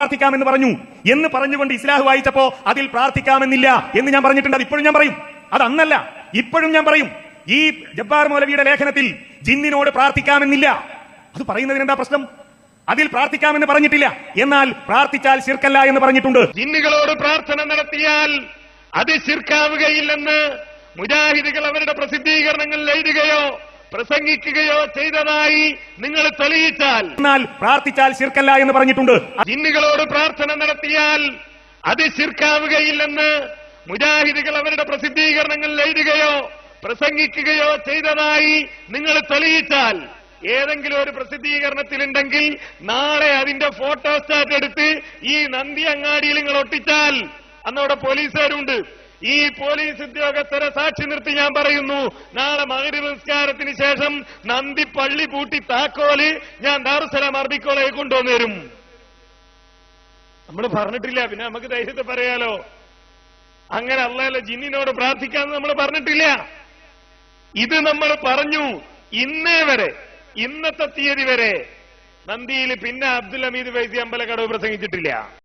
പ്രാർത്ഥിക്കാമെന്ന് പറഞ്ഞു. എന്ന് പറഞ്ഞുകൊണ്ട് ഇസ്ലാഹ് വായിച്ചപ്പോ അതിൽ പ്രാർത്ഥിക്കാമെന്നില്ല എന്ന് ഞാൻ പറഞ്ഞിട്ടുണ്ട്. അത് ഇപ്പോഴും ഞാൻ പറയും. അത് അന്നല്ല. ഇപ്പോഴും ഞാൻ പറയും. ഈ ജബ്ബാർ മൗലവിയുടെ ലേഖനത്തിൽ ജിന്നിനോട് പ്രാർത്ഥിക്കാമെന്നില്ല. അത് പറയുന്നതിന് എന്താ പ്രശ്നം? അതിൽ പ്രാർത്ഥിക്കാമെന്ന് പറഞ്ഞിട്ടില്ല. എന്നാൽ പ്രാർത്ഥിച്ചാൽ ശിർക്കല്ല എന്ന് പറഞ്ഞിട്ടുണ്ട്. ജിന്നുകളോട് പ്രാർത്ഥന നടത്തിയാൽ അത് ശിർക്കാവുകയില്ലെന്ന് മുജാഹിദികൾ അവരുടെ പ്രസിദ്ധീകരണങ്ങളിൽ എഴുതുകയോ പ്രസംഗിക്കുകയോ ചെയ്തതായി നിങ്ങൾ തെളിയിച്ചാൽ. എന്നാൽ പ്രാർത്ഥിച്ചാൽ ശിർക്കല്ല എന്ന് പറഞ്ഞിട്ടുണ്ട്. ജിന്നുകളോട് പ്രാർത്ഥന നടത്തിയാൽ അത് ശിർക്കാവുകയില്ലെന്ന് മുജാഹിദുകൾ അവരുടെ പ്രസിദ്ധീകരണങ്ങളിൽ എഴുതുകയോ പ്രസംഗിക്കുകയോ ചെയ്തതായി നിങ്ങൾ തെളിയിച്ചാൽ. ഏതെങ്കിലും ഒരു പ്രസിദ്ധീകരണത്തിലുണ്ടെങ്കിൽ നാളെ അതിന്റെ ഫോട്ടോസ്റ്റാറ്റ് എടുത്ത് ഈ നന്ദി അങ്ങാടിയിൽ നിങ്ങൾ ഒട്ടിച്ചാൽ. അന്നവിടെ പോലീസുകാരുണ്ട്. ഈ പോലീസ് ഉദ്യോഗസ്ഥരെ സാക്ഷി നിർത്തി ഞാൻ പറയുന്നു. നാളെ മകരി നിസ്കാരത്തിന് ശേഷം നന്ദി പള്ളി പൂട്ടി താക്കോൽ ഞാൻ ദാറുസലാം അറബിക്കോളെ കൊണ്ടുവന്നേരും. നമ്മൾ പറഞ്ഞിട്ടില്ല പിന്നെ നമുക്ക് ധൈര്യത്തെ പറയാലോ. അങ്ങനെ അള്ളാഹല്ല ജിന്നിനോട് പ്രാർത്ഥിക്കാന്ന് നമ്മൾ പറഞ്ഞിട്ടില്ല. ഇത് നമ്മൾ പറഞ്ഞു ഇന്നേ വരെ ഇന്നത്തെ തീയതി വരെ നന്ദിയിൽ പിന്നെ അബ്ദുൽ ഹമീദ് വൈസി അമ്പലക്കടവ് പ്രസംഗിച്ചിട്ടില്ല.